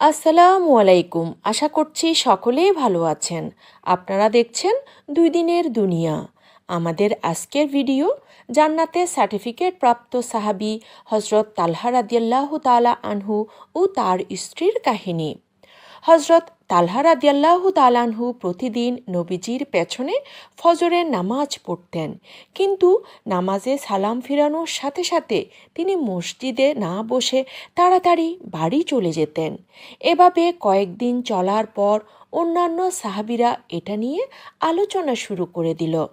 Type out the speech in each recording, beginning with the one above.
আসসালামু আলাইকুম। আশা করছি সকলেই ভালো আছেন। আপনারা দেখছেন দুই দিনের দুনিয়া। আমাদের আজকের ভিডিও জান্নাতে সার্টিফিকেট প্রাপ্ত সাহাবি হজরত তালহা তালা আনহু ও তার স্ত্রীর কাহিনী। হজরত তালহা রাদিয়াল্লাহু তালানহু প্রতিদিন নবীজির পেছনে ফজরের নামাজ পড়তেন। কিন্তু নামাজে সালাম ফিরানোর সাথে সাথে তিনি মসজিদে না বসে তাড়াতাড়ি বাড়ি চলে যেতেন। এভাবে কয়েকদিন চলার পর অন্যান্য সাহাবিরা এটা নিয়ে আলোচনা শুরু করে দিল।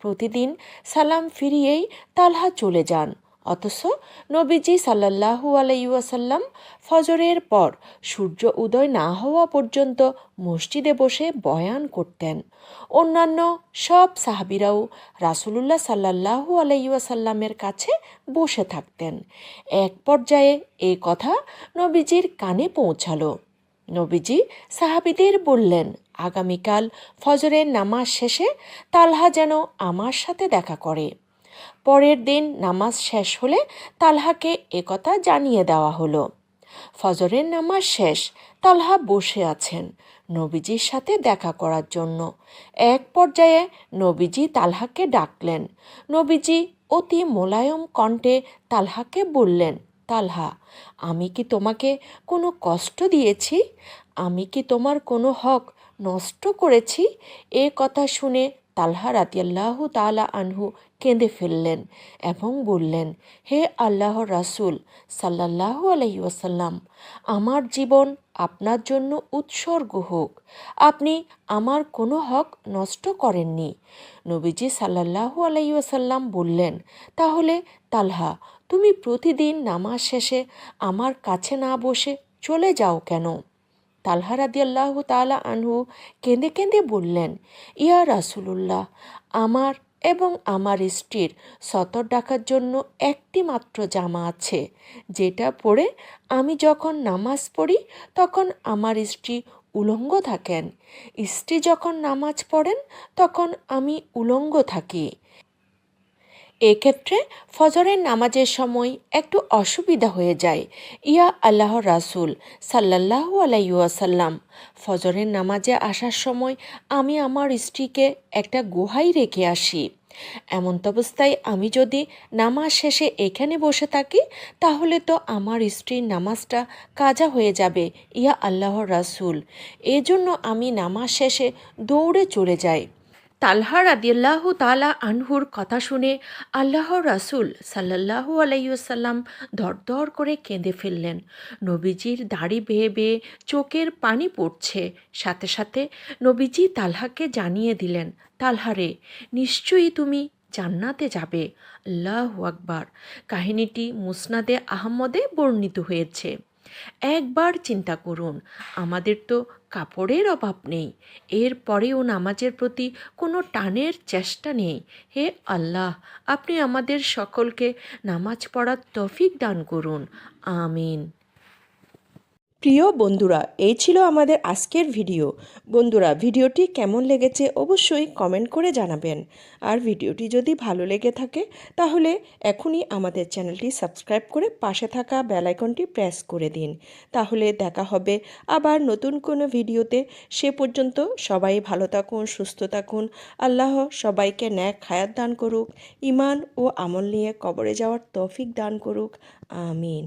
প্রতিদিন সালাম ফিরিয়েই তালহা চলে যান। অথচ নবীজি সাল্লাহু আলাইসাল্লাম ফজরের পর সূর্য উদয় না হওয়া পর্যন্ত মসজিদে বসে বয়ান করতেন। অন্যান্য সব সাহাবিরাও রাসুলুল্লাহ সাল্লাহু আলাইসাল্লামের কাছে বসে থাকতেন। এক পর্যায়ে এই কথা নবীজির কানে পৌঁছালো। নবীজি সাহাবিদের বললেন, আগামীকাল ফজরের নামাজ শেষে তালহা যেন আমার সাথে দেখা করে। পরের দিন নামাজ শেষ হলে তালহাকে একথা জানিয়ে দেওয়া হলো। ফজরের নামাজ শেষ, তালহা বসে আছেন নবীজির সাথে দেখা করার জন্য। এক পর্যায়ে নবীজি তালহাকে ডাকলেন। নবীজি অতি মোলায়ম কণ্ঠে তালহাকে বললেন, তালহা, আমি কি তোমাকে কোনো কষ্ট দিয়েছি? আমি কি তোমার কোনো হক নষ্ট করেছি? এ কথা শুনে তালহা রাতিয়াল্লাহ তালা আনহু কেঁদে ফেললেন এবং বললেন, হে আল্লাহ রাসুল সাল্লাহ আলহি ওয়াসাল্লাম, আমার জীবন আপনার জন্য উৎসর্গ হোক। আপনি আমার কোনো হক নষ্ট করেননি। নবীজি সাল্লাহু আলহি ওয়াসাল্লাম বললেন, তাহলে তালহা, তুমি প্রতিদিন নামাজ শেষে আমার কাছে না বসে চলে যাও কেন? তালহা রাদিয়াল্লাহ তালা আনহু কেঁদে কেঁদে বললেন, ইয়া রাসুলুল্লাহ, আমার এবং আমার স্ত্রীর সতর ডাকার জন্য একটি মাত্র জামা আছে, যেটা পরে আমি যখন নামাজ পড়ি তখন আমার স্ত্রী উলঙ্গ থাকেন। স্ত্রী যখন নামাজ পড়েন তখন আমি উলঙ্গ থাকি। এক্ষেত্রে ফজরের নামাজের সময় একটু অসুবিধা হয়ে যায়। ইয়া আল্লাহ রাসুল সাল্লাহু আলাইসাল্লাম ফজরের নামাজে আসার সময় আমি আমার স্ত্রীকে একটা গুহাই রেখে আসি। এমন অবস্থায় আমি যদি নামাজ শেষে এখানে বসে থাকি, তাহলে তো আমার স্ত্রীর নামাজটা কাজা হয়ে যাবে, ইয়া আল্লাহর রাসুল। এজন্য আমি নামাজ শেষে দৌড়ে চলে যাই। তালহা রাদিয়াল্লাহু তালা আনহুর কথা শুনে আল্লাহ রাসুল সাল্লাহু আলাইসাল্লাম ধরধর করে কেঁদে ফেললেন। নবীজির দাড়ি বেয়ে বেয়ে চোখের পানি পড়ছে। সাথে সাথে নবীজি তালহাকে জানিয়ে দিলেন তালহারে নিশ্চয়ই তুমি জান্নাতে যাবে। আল্লাহ আকবার। কাহিনীটি মুসনাদে আহমদে বর্ণিত হয়েছে। একবার চিন্তা করুন, আমাদের তো কাপড়ের অভাব নেই। এর পরেও নামাজের প্রতি কোনো টানের চেষ্টা নেই। হে আল্লাহ, আপনি আমাদের সকলকে নামাজ পড়ার তফিক দান করুন। আমিন। প্রিয় বন্ধুরা, এই ছিল আমাদের আজকের ভিডিও। বন্ধুরা, ভিডিওটি কেমন লেগেছে অবশ্যই কমেন্ট করে জানাবেন। আর ভিডিওটি যদি ভালো লেগে থাকে, তাহলে এখনই আমাদের চ্যানেলটি সাবস্ক্রাইব করে পাশে থাকা বেলাইকনটি প্রেস করে দিন। তাহলে দেখা হবে আবার নতুন কোনো ভিডিওতে। সে পর্যন্ত সবাই ভালো থাকুন, সুস্থ থাকুন। আল্লাহ সবাইকে ন্যাক হায়াত দান করুক ইমান ও আমল নিয়ে কবরে যাওয়ার তৌফিক দান করুক। আমিন।